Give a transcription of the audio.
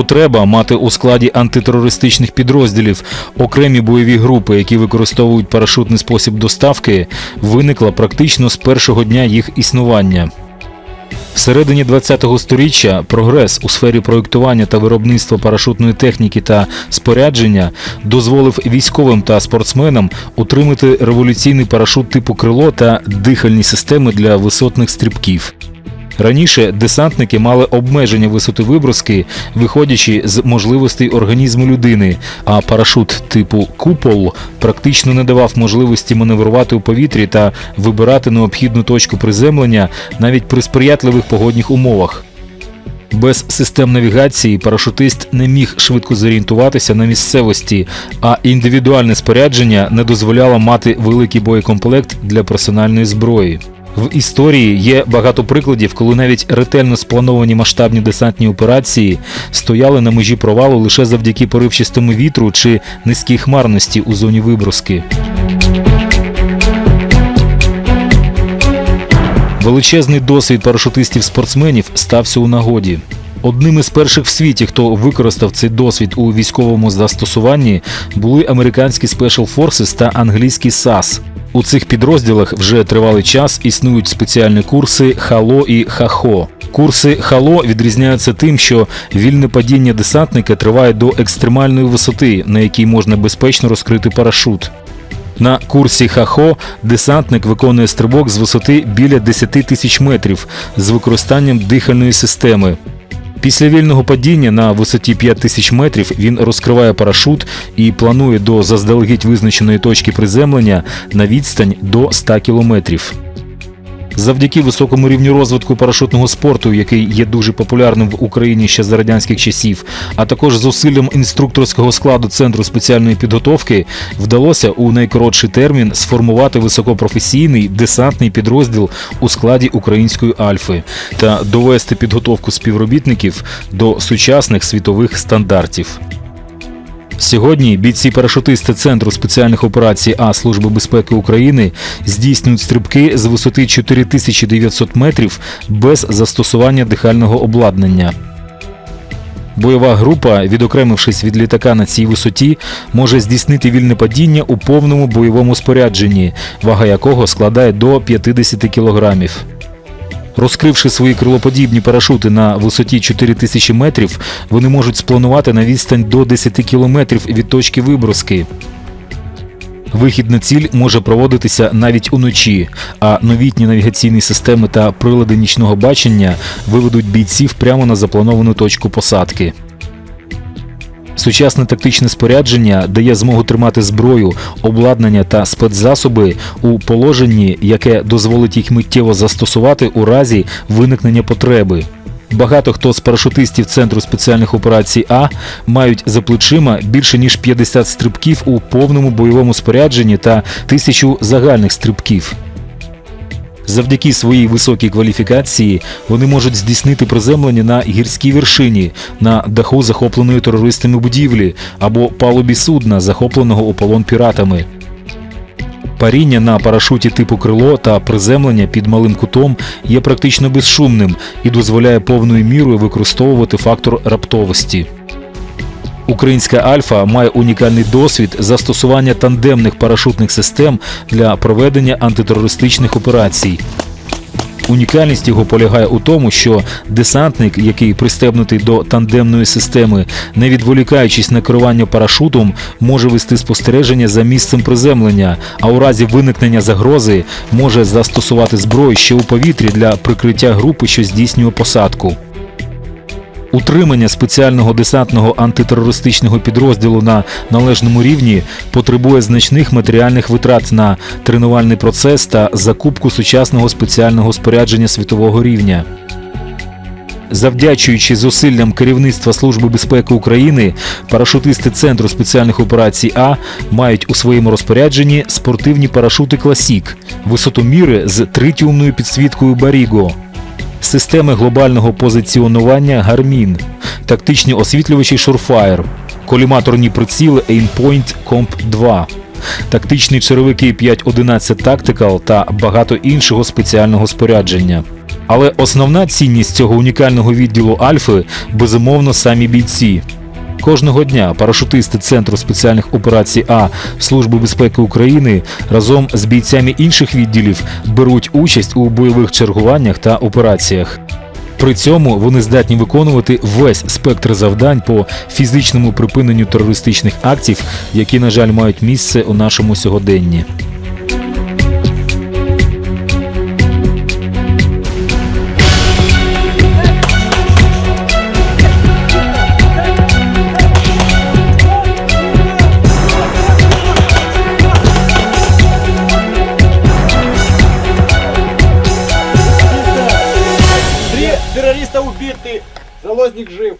Потреба мати у складі антитерористичних підрозділів окремі бойові групи, які використовують парашутний спосіб доставки, виникла практично з першого дня їх існування. Всередині 20-го сторіччя прогрес у сфері проєктування та виробництва парашутної техніки та спорядження дозволив військовим та спортсменам отримати революційний парашут типу крило та дихальні системи для висотних стрибків. Раніше десантники мали обмеження висоти виброски, виходячи з можливостей організму людини, а парашут типу купол практично не давав можливості маневрувати у повітрі та вибирати необхідну точку приземлення навіть при сприятливих погодних умовах. Без систем навігації парашутист не міг швидко зорієнтуватися на місцевості, а індивідуальне спорядження не дозволяло мати великий боєкомплект для персональної зброї. В історії є багато прикладів, коли навіть ретельно сплановані масштабні десантні операції стояли на межі провалу лише завдяки поривчастому вітру чи низькій хмарності у зоні виброски. Величезний досвід парашутистів-спортсменів стався у нагоді. Одним із перших в світі, хто використав цей досвід у військовому застосуванні, були американські Special Forces та англійський САС. У цих підрозділах вже тривалий час існують спеціальні курси ХАЛО і ХАХО. Курси ХАЛО відрізняються тим, що вільне падіння десантника триває до екстремальної висоти, на якій можна безпечно розкрити парашут. На курсі ХАХО десантник виконує стрибок з висоти біля 10 тисяч метрів з використанням дихальної системи. Після вільного падіння на висоті 5 тисяч метрів він розкриває парашут і планує до заздалегідь визначеної точки приземлення на відстань до 100 кілометрів. Завдяки високому рівню розвитку парашутного спорту, який є дуже популярним в Україні ще за радянських часів, а також зусиллям інструкторського складу центру спеціальної підготовки, вдалося у найкоротший термін сформувати високопрофесійний десантний підрозділ у складі української альфи та довести підготовку співробітників до сучасних світових стандартів. Сьогодні бійці-парашутисти Центру спеціальних операцій А Служби безпеки України здійснюють стрибки з висоти 4900 метрів без застосування дихального обладнання. Бойова група, відокремившись від літака на цій висоті, може здійснити вільне падіння у повному бойовому спорядженні, вага якого складає до 50 кілограмів. Розкривши свої крилоподібні парашути на висоті 4000 метрів, вони можуть спланувати на відстань до 10 кілометрів від точки виброски. Вихід на ціль може проводитися навіть уночі, а новітні навігаційні системи та прилади нічного бачення виведуть бійців прямо на заплановану точку посадки. Сучасне тактичне спорядження дає змогу тримати зброю, обладнання та спецзасоби у положенні, яке дозволить їх миттєво застосувати у разі виникнення потреби. Багато хто з парашутистів Центру спеціальних операцій А мають за плечима більше ніж 50 стрибків у повному бойовому спорядженні та тисячу загальних стрибків. Завдяки своїй високій кваліфікації вони можуть здійснити приземлення на гірській вершині, на даху захопленої терористами будівлі або палубі судна, захопленого у полон піратами. Паріння на парашуті типу крило та приземлення під малим кутом є практично безшумним і дозволяє повною мірою використовувати фактор раптовості. Українська Альфа має унікальний досвід застосування тандемних парашутних систем для проведення антитерористичних операцій. Унікальність його полягає у тому, що десантник, який пристебнутий до тандемної системи, не відволікаючись на керування парашутом, може вести спостереження за місцем приземлення, а у разі виникнення загрози може застосувати зброю ще у повітрі для прикриття групи, що здійснює посадку. Утримання спеціального десантного антитерористичного підрозділу на належному рівні потребує значних матеріальних витрат на тренувальний процес та закупку сучасного спеціального спорядження світового рівня. Завдячуючи зусиллям керівництва Служби безпеки України, парашутисти Центру спеціальних операцій А мають у своєму розпорядженні спортивні парашути Класік, висотоміри з тритіумною підсвіткою Баріго, системи глобального позиціонування Гармін, тактичні освітлювачі Surefire, коліматорні приціли Aimpoint Comp 2, тактичні черевики 511 Tactical та багато іншого спеціального спорядження. Але основна цінність цього унікального відділу Альфи безумовно самі бійці. Кожного дня парашутисти Центру спеціальних операцій А Служби безпеки України разом з бійцями інших відділів беруть участь у бойових чергуваннях та операціях. При цьому вони здатні виконувати весь спектр завдань по фізичному припиненню терористичних актів, які, на жаль, мають місце у нашому сьогоденні. жити, залозник жив.